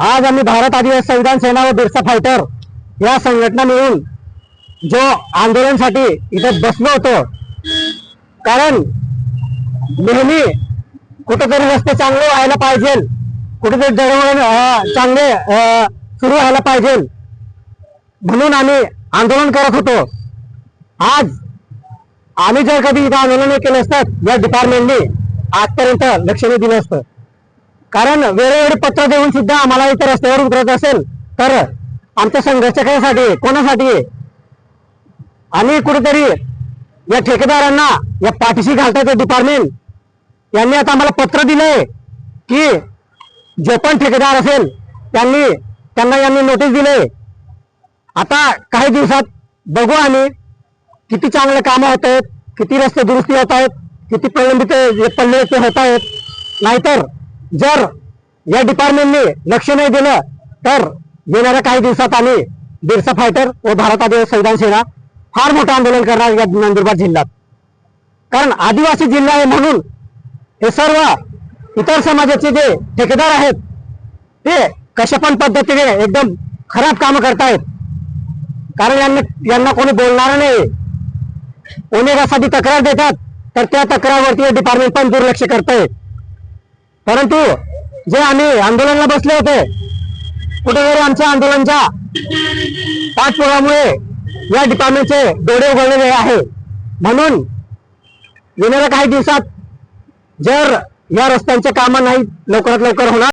आज आम्ही भारत आदिवासी संविधान सेना व बिरसा फायटर या संघटना मिळून जो आंदोलनासाठी इथे बसलो होतो. कारण नेहमी कुठेतरी रस्ते चांगले व्हायला पाहिजे. कुठेतरी दळणवळण चांगले सुरू व्हायला पाहिजे. म्हणून आम्ही आंदोलन करत होतो. आज आम्ही जर कधी इथं आंदोलन केलं असतं या डिपार्टमेंटने आजपर्यंत लक्ष दिलं असतं. कारण वेळोवेळी पत्र देऊन सुद्धा आम्हाला इतर रस्त्यावर उतरत असेल. तर आमच्या संघर्ष कशासाठी कोणासाठी? आणि कुठेतरी या ठेकेदारांना या पाठीशी घालतात ते डिपार्टमेंट यांनी आता आम्हाला पत्र दिलंय की जो पण ठेकेदार असेल त्यांनी त्यांना यांनी नोटीस दिले आता काही दिवसात बघू आम्ही किती चांगले कामं होत आहेत किती रस्ते दुरुस्ती होत आहेत किती प्रलंबित जे पडले ते होत आहेत. नाहीतर जर या डिपार्टमेंटने लक्ष नाही दिलं तर येणाऱ्या काही दिवसात आम्ही बिरसा फायटर व भारत आदिवासी संविधान सेना फार मोठं आंदोलन करणार या नंदुरबार जिल्ह्यात. कारण आदिवासी जिल्हा आहे म्हणून हे सर्व इतर समाजाचे जे ठेकेदार आहेत ते कशा पण पद्धतीने एकदम खराब कामं करतायत. कारण यांना यांना कोणी बोलणार नाही. ओनेगासाठी तक्रार देतात तर त्या तक्रारवरती डिपार्टमेंट पण दुर्लक्ष करतायत परंतु जे आम्ही आंदोलनाला बसले होते कुठेतरी आमच्या आंदोलनच्या पाठपुरामुळे या डिपार्टमेंटचे डोळे उघडलेले आहे. म्हणून येणाऱ्या काही दिवसात जर या रस्त्यांचे कामं नाही लवकरात लवकर होणार